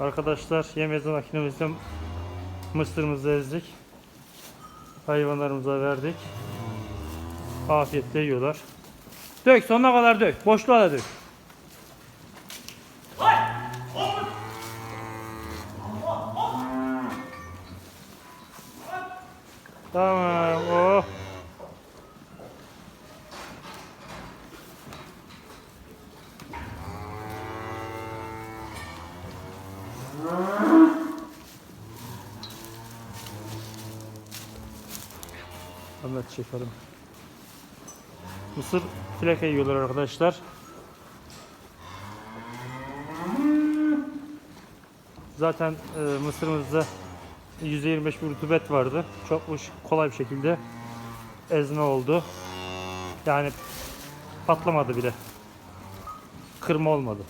Arkadaşlar yem ezme makinemizde mısırımızı ezdik. Hayvanlarımıza verdik. Afiyetle yiyorlar. Dök sonuna kadar dök. Boşluğa da dök. Tamam. Oh. Ahmet çekelim. Mısır fileke yiyorlar arkadaşlar. Zaten e, mısırımızda %25 bir rutubet vardı. Çok kolay bir şekilde ezme oldu. Yani patlamadı bile. Kırma olmadı.